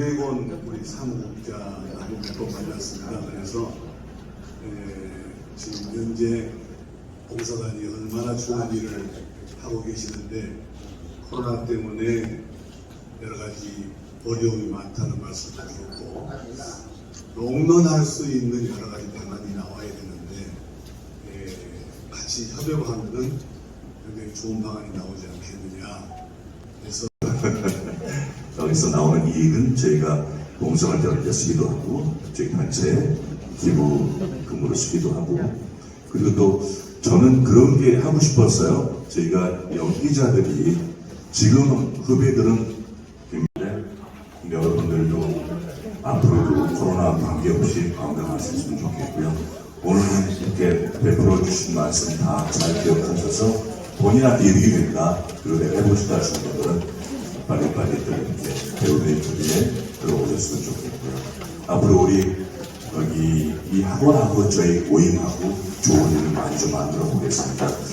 드래곤 우리 사무국자 몇번 만났습니다. 그래서 에, 지금 현재 봉사단이 얼마나 좋은 일을 하고 계시는데 코로나 때문에 여러 가지 어려움이 많다는 말씀도 들었고 롱런할 수 있는 여러 가지 방안이 나와야 되는데 에, 같이 협업하면은 굉장히 좋은 방안이 나오지 않겠느냐. 여기서 나오는 이익은 저희가 봉사활동을 이제 쓰기도 하고 저희 단체 기부 금으로 쓰기도 하고 그리고 또 저는 그런 게 하고 싶었어요. 저희가 연기자들이 지금 후배들은 여러분들도 앞으로도 코로나 관계없이 건강하셨으면 좋겠고요. 오늘 이렇게 베풀어 주신 말씀 다 잘 기억하셔서 본인한테 이익이 된다. 그리고 해보시다 하시는 분들은 빨리빨리들 배우들의 준비에 들어오셨으면 좋겠고요. 앞으로 우리 여기 이 학원하고 저희 모임하고 좋은 일을 많이 좀 만들어 보겠습니다.